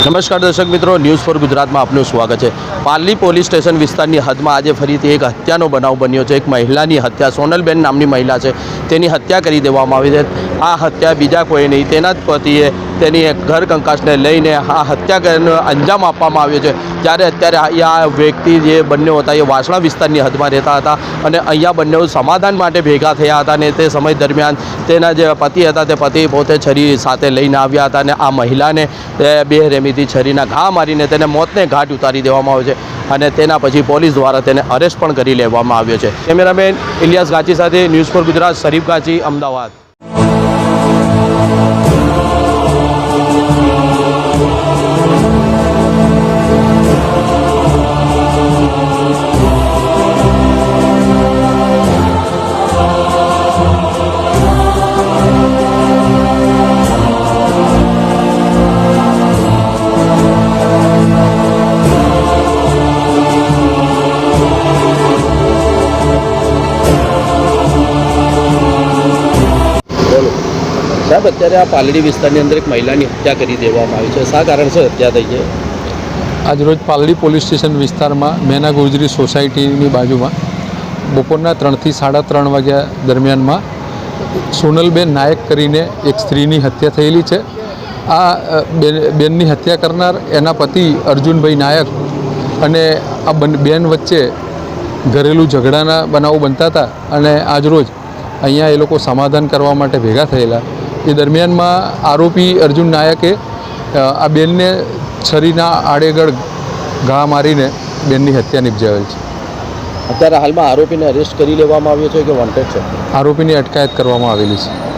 નમસ્કાર દર્શક મિત્રો ન્યૂઝ ફોર ગુજરાતમાં આપનું સ્વાગત છે. પાલી પોલીસ સ્ટેશન વિસ્તારની હદમાં આજે ફરીથી એક હત્યાનો બનાવ બન્યો છે. એક મહિલાની હત્યા, સોનલબેન નામની મહિલા છે. તેની હત્યા કરી દેવામાં આવી છે. આ હત્યા બીજા કોઈ નહીં, તેના જ પતિએ તેની ઘર કંકાસને લઈને આ હત્યા કરીને અંજામ આપવામાં આવ્યો છે. જ્યારે અત્યારે આ વ્યક્તિ જે બંને હતા, એ વાસણા વિસ્તારની હદમાં રહેતા હતા અને અહીંયા બંને સમાધાન માટે ભેગા થયા હતા અને તે સમય દરમિયાન તેના જે પતિ હતા, તે પતિ પોતે છરી સાથે લઈને આવ્યા હતા અને આ મહિલાને બે બે રેમીથી છરીના ઘા મારીને તેને મોતને ઘાટ ઉતારી દેવામાં આવ્યો છે અને તેના પછી પોલીસ દ્વારા તેને અરેસ્ટ પણ કરી લેવામાં આવ્યો છે. કેમેરામેન ઇલિયાસ ગાચી સાથે ન્યૂઝ ફોર ગુજરાત, શરીફ ગાચી, અમદાવાદ. સાહેબ, અત્યારે આ પાલડી વિસ્તારની અંદર એક મહિલાની હત્યા કરી દેવામાં આવી છે. શા કારણસર હત્યા થઈ છે? આજરોજ પાલડી પોલીસ સ્ટેશન વિસ્તારમાં મેના ગુજરી સોસાયટીની બાજુમાં બપોરના ત્રણથી સાડા ત્રણ વાગ્યા દરમિયાનમાં સોનલબેન નાયક કરીને એક સ્ત્રીની હત્યા થયેલી છે. આ બેનની હત્યા કરનાર એના પતિ અર્જુનભાઈ નાયક અને આ બેન વચ્ચે ઘરેલું ઝઘડાના બનાવો બનતા હતા અને આજરોજ અહીંયા એ લોકો સમાધાન કરવા માટે ભેગા થયેલા. એ દરમિયાનમાં આરોપી અર્જુન નાયકે આ બેનને છરીના આડેગળ ઘા મારીને બેનની હત્યા નિપજાવેલ છે. અત્યારે હાલમાં આરોપીને અરેસ્ટ કરી લેવામાં આવ્યો છે કે વોન્ટેડ છે? આરોપીની અટકાયત કરવામાં આવેલી છે.